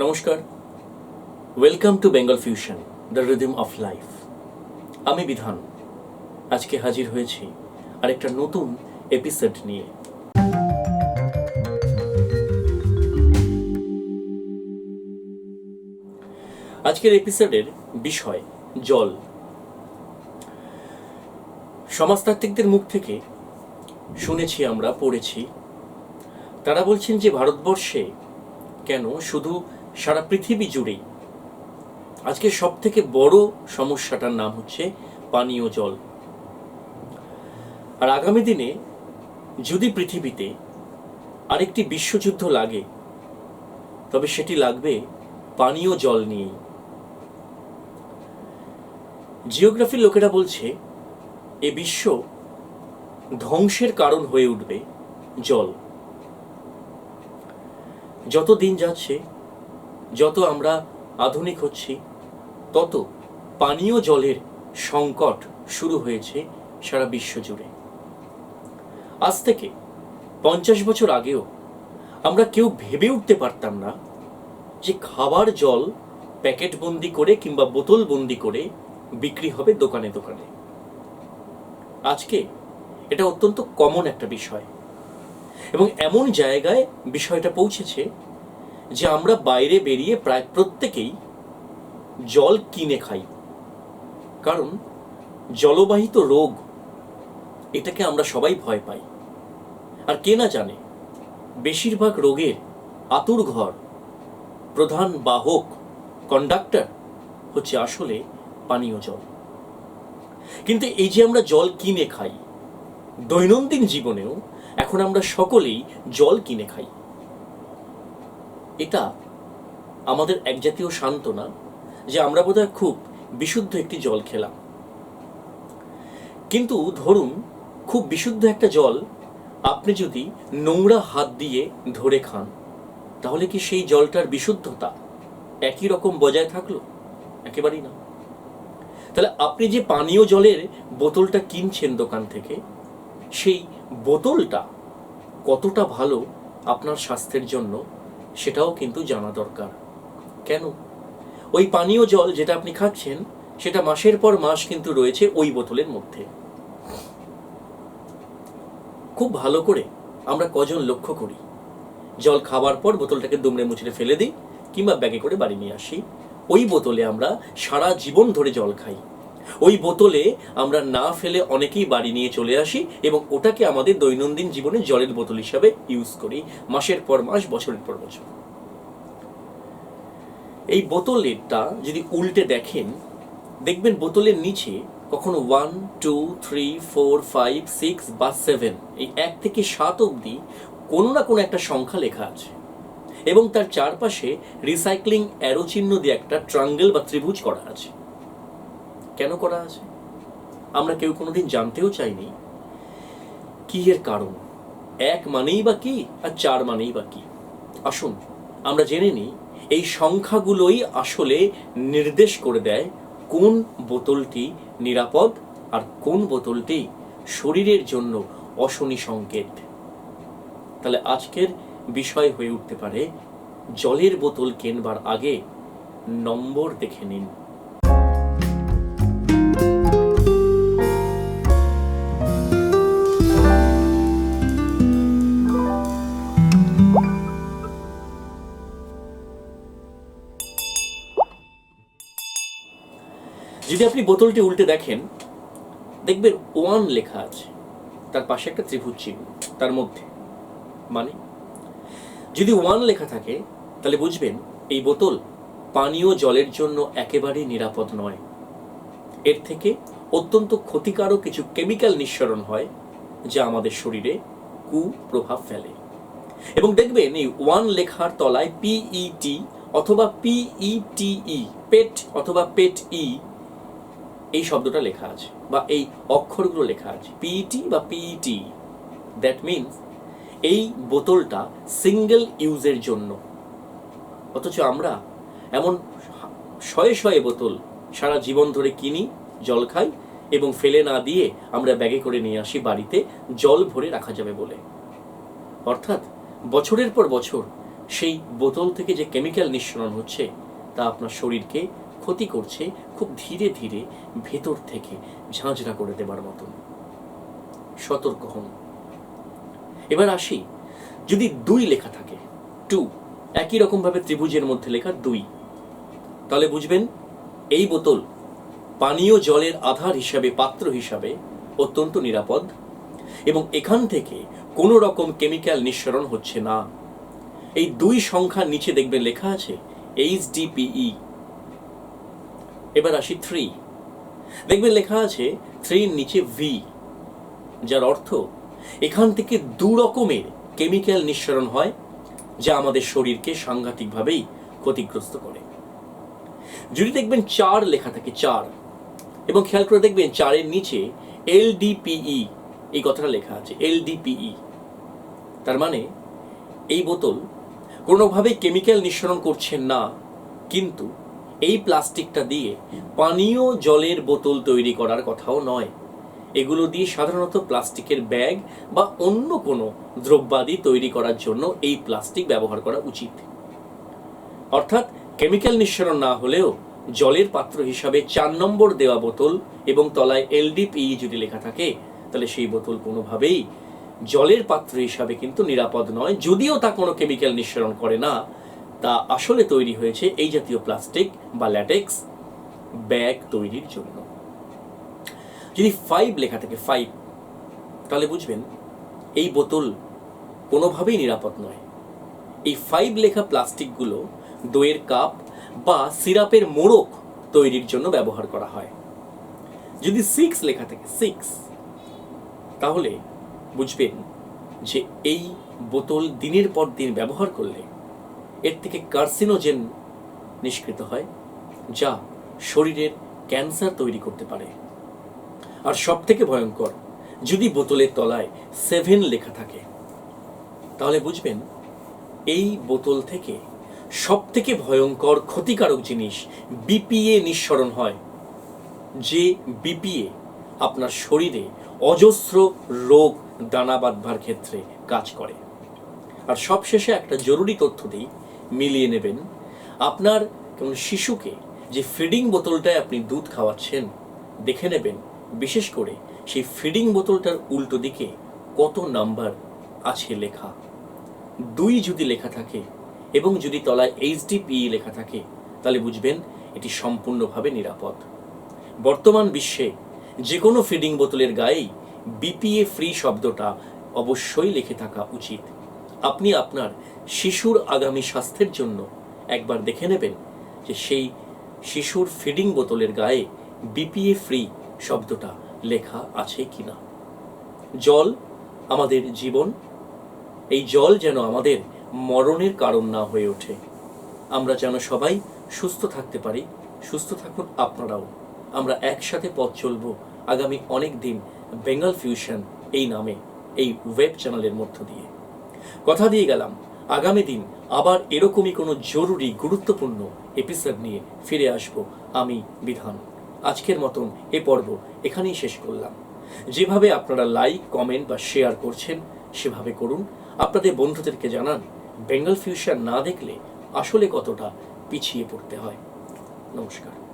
নমস্কার। Welcome to Bengal fusion the rhythm of life আমি বিধান। আজকে হাজির হয়েছি আরেকটা নতুন এপিসোড নিয়ে। আজকের এপিসোডের বিষয়, জল। সমাজতাত্ত্বিকদের মুখ থেকে শুনেছি আমরা, পড়েছি। তারা বলছেন যে ভারতবর্ষে কেন শুধু সারা পৃথিবী জুড়েই। আজকে সব থেকে বড় সমস্যাটার নাম হচ্ছে পানীয় জল। আর আগামী দিনে যদি পৃথিবীতে আরেকটি বিশ্বযুদ্ধ লাগে, তবে সেটি লাগবে পানীয় জল নিয়েই। জিওগ্রাফির লোকেরা বলছে, এ বিশ্ব ধ্বংসের কারণ হয়ে উঠবে জল। যত দিন যাচ্ছে যত আমরা আধুনিক হচ্ছি, তত পানীয় জলের সংকট শুরু হয়েছে সারা বিশ্ব জুড়ে। আজ থেকে পঞ্চাশ বছর আগেও আমরা কেউ ভেবে উঠতে পারতাম না যে খাবার জল প্যাকেট বন্দি করে কিংবা বোতল বন্দি করে বিক্রি হবে দোকানে দোকানে। আজকে এটা অত্যন্ত কমন একটা বিষয় এবং এমন জায়গায় বিষয়টা পৌঁছেছে যে আমরা বাইরে বেরিয়ে প্রায় প্রত্যেকেই জল কিনে খাই। কারণ জলবাহিত রোগ, এটাকে আমরা সবাই ভয় পাই। আর কে না জানে, বেশিরভাগ রোগের আতুর ঘর, প্রধান বাহক কন্ডাক্টর হচ্ছে আসলে পানীয় জল। কিন্তু এই যে আমরা জল কিনে খাই, দৈনন্দিন জীবনেও এখন আমরা সকলেই জল কিনে খাই। এটা আমাদের এক জাতীয় সান্ত্বনা যে আমরা বোধহয় খুব বিশুদ্ধ একটি জল খেলাম। কিন্তু ধরুন, খুব বিশুদ্ধ একটা জল আপনি যদি নোংরা হাত দিয়ে ধরে খান, তাহলে কি সেই জলটার বিশুদ্ধতা একই রকম বজায় থাকল? একেবারেই না। তাহলে আপনি যে পানীয় জলের বোতলটা কিনছেন দোকান থেকে, সেই বোতলটা কতটা ভালো আপনার স্বাস্থ্যের জন্য সেটাও কিন্তু জানা দরকার। কেন? ওই পানীয় জল যেটা আপনি খাচ্ছেন, সেটা মাসের পর মাস কিন্তু রয়েছে ওই বোতলের মধ্যে। খুব ভালো করে আমরা কজন লক্ষ্য করি। জল খাবার পর বোতলটাকে দুমড়ে মুচড়ে ফেলে দিই, কিংবা ব্যাগে করে বাড়ি নিয়ে আসি। ওই বোতলে আমরা সারা জীবন ধরে জল খাই। ওই বোতলে আমরা না ফেলে অনেকেই বাড়ি নিয়ে চলে আসি এবং ওটাকে আমাদের দৈনন্দিন জীবনে জলের বোতল হিসাবে ইউজ করি, মাসের পর মাস, বছরের পর বছর। এই বোতলেরটা যদি উল্টে দেখেন, দেখবেন বোতলের নিচে কখনো one two three four five six বা সেভেন এই এক থেকে সাত অবধি কোনো না কোনো একটা সংখ্যা লেখা আছে। এবং তার চারপাশে রিসাইক্লিং অ্যারো চিহ্ন দিয়ে একটা ট্রাঙ্গেল বা ত্রিভুজ করা আছে। কেন করা আছে? আমরা কেউ কোনোদিন জানতেও চাইনি কি এর কারণ। এক মানেই বা কি, আর চার মানেই বা কি। আসুন, আমরা জেনে নিই, এই সংখ্যাগুলোই আসলে নির্দেশ করে দেয় কোন বোতলটি নিরাপদ আর কোন বোতলটি শরীরের জন্য অশনি সংকেত। তাহলে আজকের বিষয় হয়ে উঠতে পারে, জলের বোতল কেনবার আগে নম্বর দেখে নিন। যদি আপনি বোতলটি উল্টে দেখেন, দেখবেন ওয়ান লেখা আছে। তার পাশে একটা ত্রিভুজ চিহ্ন, তার মধ্যে। মানে? যদি ওয়ান লেখা থাকে, তাহলে বুঝবেন এই বোতল পানীয় জলের জন্য একেবারেই নিরাপদ নয়। এর থেকে অত্যন্ত ক্ষতিকারক কিছু কেমিক্যাল নিঃসরণ হয়, যা আমাদের শরীরে কুপ্রভাব ফেলে। এবং দেখবেন এই ওয়ান লেখার তলায় পিইটি অথবা পিইটিই পেট অথবা পেট ই এই শব্দটা লেখা আছে, বা এই অক্ষরগুলো লেখা আছে পিইটি বা পিইটি দ্যাট মিনস এই বোতলটা সিঙ্গেল ইউজের জন্য। অথচ আমরা এমন শয়ে শয়ে বোতল সারা জীবন ধরে কিনি, জল খাই এবং ফেলে না দিয়ে আমরা ব্যাগে করে নিয়ে আসি বাড়িতে, জল ভরে রাখা যাবে বলে। অর্থাৎ বছরের পর বছর সেই বোতল থেকে যে কেমিক্যাল নিঃসরণ হচ্ছে তা আপনার শরীরকে ক্ষতি করছে খুব ধীরে ধীরে ভেতর থেকে ঝাঁঝরা করে দেবার মতন। সতর্ক হন। এবার আসি, যদি দুই লেখা থাকে, টু, একই রকমভাবে ত্রিভুজের মধ্যে লেখা দুই, তাহলে বুঝবেন এই বোতল পানীয় জলের আধার হিসাবে, পাত্র হিসাবে অত্যন্ত নিরাপদ এবং এখান থেকে কোনো রকম কেমিক্যাল নিঃসরণ হচ্ছে না। এই দুই সংখ্যার নিচে দেখবেন লেখা আছে এইচ ডিপিই এবার আসি থ্রি দেখবেন লেখা আছে থ্রির নিচে ভি যার অর্থ এখান থেকে দু রকমের কেমিক্যাল নিঃসরণ হয়, যা আমাদের শরীরকে সাংঘাতিকভাবেই ক্ষতিগ্রস্ত করে। যদি দেখবেন চার লেখা থাকে, চার, এবং খেয়াল করে দেখবেন চারের নিচে এলডিপিই এই কথাটা লেখা আছে এলডিপিই তার মানে এই বোতল কোনোভাবেই কেমিক্যাল নিঃসরণ করছেন না, কিন্তু এই প্লাস্টিকটা দিয়ে পানীয় জলের বোতল তৈরি করার কথাও নয়। এগুলো দিয়ে সাধারণত প্লাস্টিকের ব্যাগ বা অন্য কোনো দ্রব্যাদি তৈরি করার জন্য এই প্লাস্টিক ব্যবহার করা উচিত। অর্থাৎ কেমিক্যাল নিঃসরণ না হলেও জলের পাত্র হিসাবে চার নম্বর দেওয়া বোতল এবং তলায় এলডিপিই যদি লেখা থাকে, তাহলে সেই বোতল কোনোভাবেই জলের পাত্র হিসাবে কিন্তু নিরাপদ নয়, যদিও তা কোনো কেমিক্যাল নিঃসরণ করে না। তা আসলে তৈরি হয়েছে এই জাতীয় প্লাস্টিক বা ল্যাটেক্স ব্যাগ তৈরির জন্য। যদি ফাইভ লেখা থাকে ফাইভ তাহলে বুঝবেন এই বোতল কোনোভাবেই নিরাপদ নয়। এই ফাইভ লেখা প্লাস্টিকগুলো দইয়ের কাপ বা সিরাপের মোড়ক তৈরির জন্য ব্যবহার করা হয়। যদি সিক্স লেখা থাকে সিক্স তাহলে বুঝবেন যে এই বোতল দিনের পর দিন ব্যবহার করলে এর থেকে কার্সিনোজেন নিষ্কৃত হয়, যা শরীরের ক্যান্সার তৈরি করতে পারে। আর সব থেকে ভয়ঙ্কর, যদি বোতলের তলায় সেভেন লেখা থাকে, তাহলে বুঝবেন এই বোতল থেকে সব থেকে ভয়ঙ্কর, ক্ষতিকারক জিনিস বিপিএ নিঃসরণ হয়, যে বিপিএ আপনার শরীরে অজস্র রোগ, দানা বাঁধবার ক্ষেত্রে কাজ করে। আর সবশেষে একটা জরুরি তথ্য দিই মিলিয়ে নেবেন। আপনার কোন শিশুকে যে ফিডিং বোতলটায় আপনি দুধ খাওয়াচ্ছেন, দেখে নেবেন। বিশেষ করে সেই ফিডিং বোতলটার উল্টো দিকে কত নাম্বার আছে লেখা। দুই যদি লেখা থাকে এবং যদি তলায় এইচডিপি লেখা থাকে, তাহলে বুঝবেন এটি সম্পূর্ণভাবে নিরাপদ। বর্তমান বিশ্বে যে কোনো ফিডিং বোতলের গায়েই বিপিএ ফ্রি শব্দটা অবশ্যই লিখে থাকা উচিত। আপনি আপনার শিশুর আগামী স্বাস্থ্যের জন্য একবার দেখে নেবেন যে সেই শিশুর ফিডিং বোতলের গায়ে বিপিএ ফ্রি শব্দটা লেখা আছে কি না জল আমাদের জীবন, এই জল যেন আমাদের মরণের কারণ না হয়ে ওঠে। আমরা যেন সবাই সুস্থ থাকতে পারি, সুস্থ থাকুন আপনারাও। আমরা একসাথে পথ চলব আগামী অনেক দিন বেঙ্গল ফিউশন এই নামে, এই ওয়েব চ্যানেলের মধ্য দিয়ে। কথা দিয়ে গেলাম। আগামী দিন আবার এরকমই কোনো জরুরি গুরুত্বপূর্ণ এপিসোড নিয়ে ফিরে আসব আমি, বিধান। আজকের মতন এ পর্ব এখানেই শেষ করলাম। যেভাবে আপনারা লাইক কমেন্ট বা শেয়ার করছেন, সেভাবে করুন। আপনাদের বন্ধুদেরকে জানান বেঙ্গল ফিউশন না দেখলে আসলে কতটা পিছিয়ে পড়তে হয়। নমস্কার।